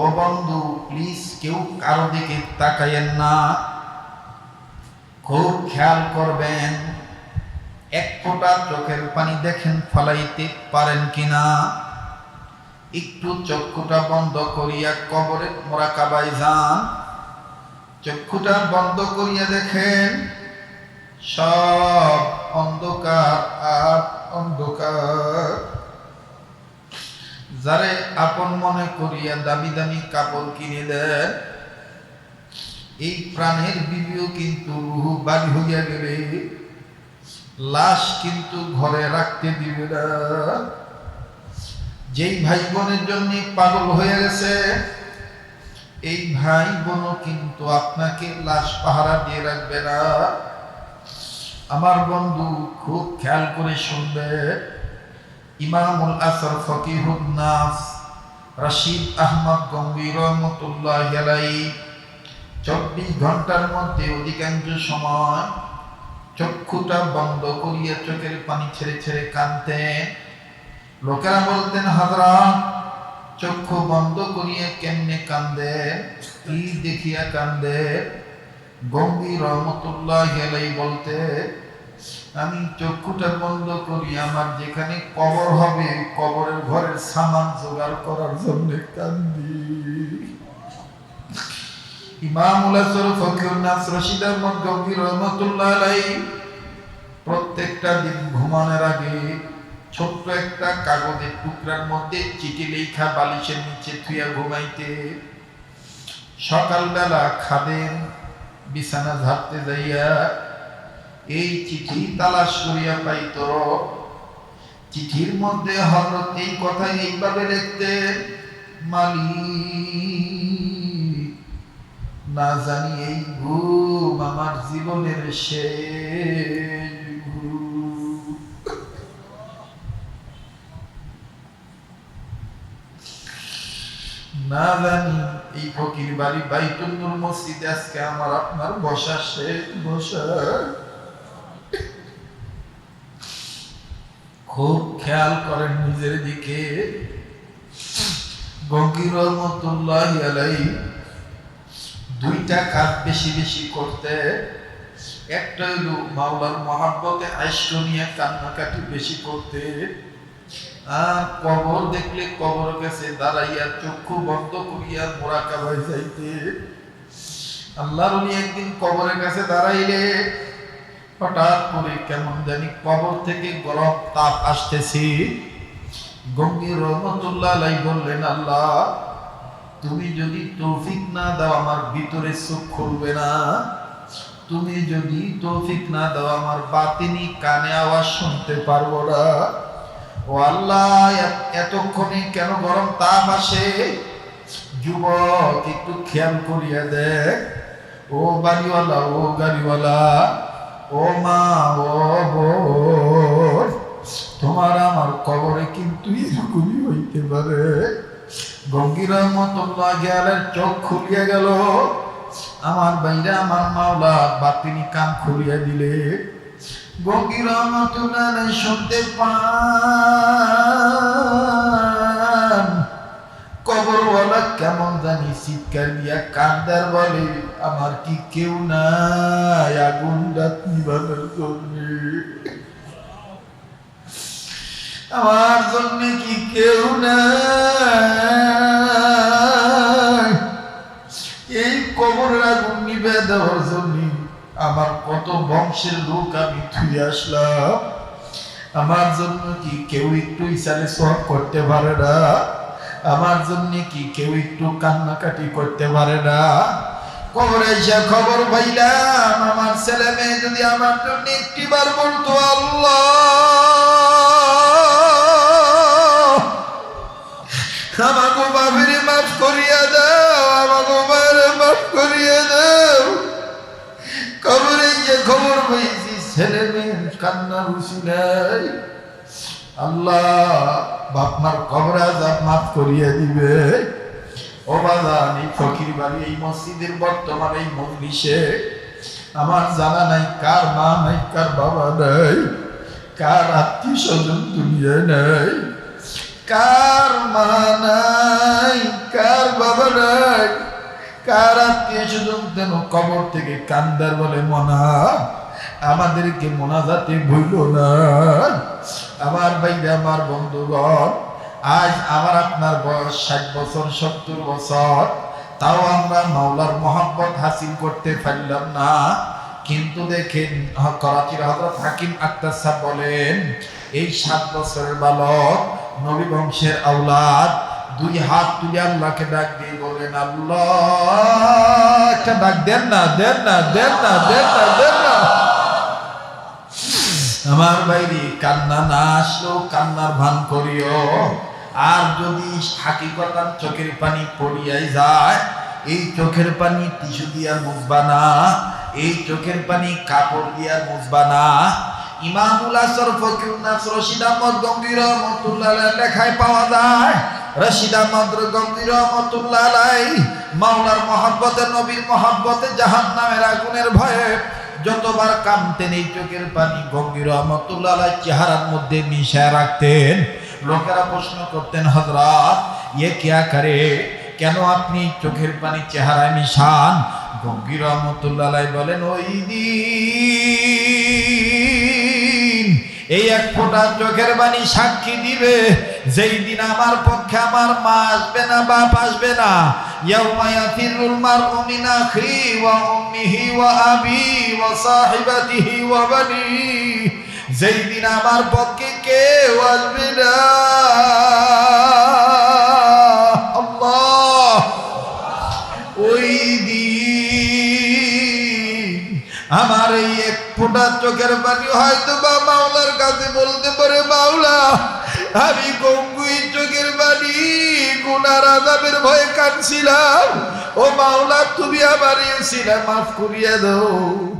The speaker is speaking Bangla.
ও বন্ধু প্লিজ কেউ কারও দিকে তাকাইয়েন না। খুব খেয়াল করবেন, এক ফোঁটা চোখের পানি দেখেন ফলাইতে পারেন কিনা। একটু চক্ষুটা বন্ধ করিয়া কবরে মোরাকাবাই যান। চক্ষুটা বন্ধ করিয়া দেখেন, সব অন্ধকার আর অন্ধকার। যারে আপন মনে করিয়া দামি দামি কাপড় কিনে দেন এই প্রাণের বিবিও কিন্তু রুহু বাড়ি হইয়া গেলে, লাশ কিন্তু ঘরে রাখতে দিবে না। যেই ভাই বোনের জন্য পাগল হয়ে গেছে, এই ভাই বোনও কিন্তু আপনাকে লাশ পাহারা দিয়ে রাখবে না। আমার বন্ধু খুব খেয়াল করে শুনবে। ইমামুল আসর ফকিহুল নাস, রশিদ আহমদ গম্ভীর রহমতুল্লাহ আলাই চব্বিশ ঘণ্টার মধ্যে অধিকাংশ সময় চক্ষুটা বন্ধ করিয়া চোখের পানি ছেড়ে ছেড়ে কানতেন লোকেরা বলতেন হাজরা চক্ষু বন্ধ করিয়া কেমনে কান্দে কি দেখিয়া কান্দে গম্ভীর রহমতুল্লাহ গেলেই বলতে আমি চক্ষুটা বন্ধ করি, আমার যেখানে কবর হবে, কবরের ঘরের সামান জোগাড় করার জন্য কান্দি। ফকির আহমদ রহমতুল্লাহ প্রত্যেকটা দিন ঘুমানোর আগে ছোট্ট একটা কাগজের টুকরার মধ্যে চিঠি লেখা বালিশের নিচে থুইয়া ঘুমাইতে। সকালবেলা খাদেন বিছানা ঝাড়তে যাইয়া এই চিঠি তালাশ করিয়া পাইত। চিঠির মধ্যে হজরত এই কথা এইভাবে লিখতে, মালিক, না জানি এই ঘুম আমার জীবনের শেষ না জানি এই ফকির বাড়ি বাইতুল মসজিদে আজকে আমার আপনার বসা শেষ বসা। খুব খেয়াল করেন নিজের দিকে। রহমতুল্লাহ আলাই দুইটা কাজ বেশি বেশি করতে। একটা মাওলার মহাব্বতে নিয়ে কান্নাকাটি বেশি করতে। আর কবর দেখলে কবর কাছে দাঁড়াইয়া চক্ষু বন্ধ করিয়া মোরাকাবাই যাইতে। আল্লাহর উনি একদিন কবরের কাছে দাঁড়াইলে হঠাৎ করে কেমন জানি কবর থেকে গরম তাপ আসতেছি। গম্ভীর রহমতুল্লাহ বললেন, আল্লাহ, তুমি যদি তৌফিক না দাও, আমার ভিতরে চোখ খুলবে না। তুমি যদি তৌফিক না দাও, আমার বাতিনি কানে আওয়াজ শুনতে পারব না। ও আল্লাহ এতক্ষণে কেন গরম তাপ আসে? যুবক, একটু খেয়াল করিয়া দেখ। ও বাড়িওয়ালা, ও গাড়িওয়ালা ও মা, ও বোন, তোমার আমার কবরে কিন্তু এরকমই হইতে পারে। গঙ্গির রহমতুল্লাহ গেলের চোখ খুলিয়া গেল। আমার বাইরে আমার মাওলা, বাতিনি কান খুলিয়া দিলে। গঙ্গির রহমতুল্লাহ শুনতে পান কবরওয়ালা কেমন জানি চিৎকার দিয়া কান্দার বলে, আমার কি কেউ নাই আগুন রাত নিবানোর জন্য। আমার জন্য কি কেউ নাই? এই কবরের আগুন নিবে দেওয়ার জন্য আমার কত বংশের লোক আমি থুই আসলাম। আমার জন্য কি কেউ একটু ইসারে সব করতে পারে না? আমার জন্য কি কেউ একটু কান্নাকাটি করতে পারে না? কবরে এসে খবর পাইলাম, আমার ছেলে মেয়ে যদি আমার জন্য একটিবার বলতো, আল্লাহ! আমাকে বাবিরে মাফ করিয়া দাও, আমাকে মারে মাফ করিয়া দাও। কবরে যে খবর পেয়েছি ছেলে মেয়ে কান্না রুচি নাই। আল্লাহ, বাপমার কবর আজাব মাফ করিয়া দিবে। ও বাজান এই ফকির বাড়ি, এই মসজিদের বর্তমান এই মজলিসে আমার জানা নাই কার মা নাই, কার বাবা নাই, কার আত্মীয় স্বজন দুনিয়ায় নাই, কার মা নাই, কার বাবা নাই, কার আত্মীয় স্বজন যেন কবর থেকে কান্দার বলে মনা আমাদেরকে মোনাজাতে ভুইল না। আমার ভাইরা, আমার বন্ধুগণ, আজ আমার আপনার বয়স ষাট বছর, সত্তর বছর। তাও আমরা মাওলার মোহাম্মত হাসিল করতে পারলাম না। কিন্তু দেখেন করাচির হজরত হাকিম আক্তার সাহ বলেন, এই সাত বছরের বালক নবী বংশের আওলাদ, দুই হাত তুলে আল্লাহকে ডাক দিয়ে বলেন, আল্লাহ, একটা ডাক দেন না দেন না দেন না দেন না দেন না। আমার বাইরে কান্না না আসলেও কান্নার ভান করিও। আর যদি হাকিকতার চোখের পানি পড়িয়াই যায়, এই চোখের পানি টিস্যু দিয়া মুছবা না, এই চোখের পানি কাপড় দিয়া মুছবা না। ইমামুল আসর ফকির নাস রশিদ আহমদ গম্ভীর রহমতুল্লাহ লেখায় পাওয়া যায়, রশিদ আহমদ গম্ভীর রহমতুল্লাহ মাওলার মহাব্বতে, নবীর মহাব্বতে জাহান নামের আগুনের ভয়ে যতবার কামতেন এই চোখের পানি গম্ভীর রহমতুল্লাহ চেহারার মধ্যে মিশায় রাখতেন। লোকেরা প্রশ্ন করতেন হজরত ইয়ে কেয়া করে কেন আপনি চোখের পানি চেহারায় মিশান? গঙ্গির রহমতুল্লাহ বলেন, ওই দিন এই এক ফোঁটা চোখের বাণী সাক্ষী দিবে, যেই দিন আমার পক্ষে আমার মা আসবে না, বাপ আসবে না। ইয়াউমা ইয়াফিরুল মারউ আখিহি ওয়া উম্মিহি ওয়া আবি ওয়া সাহিবাতিহি ওয়া বানি। যেই দিন আমার পক্ষে কেউ আসবে না। ফোঁটা চোখের পানি হয়তো বা মাওলার কাছে বলতে পারে, মাওলা, আমি গঙ্গুই চোখের পানি, গুনার আজাবের ভয়ে কাটছিলাম ও মাওলা, তুমি আমার ছিলাম মাফ করিয়া দাও।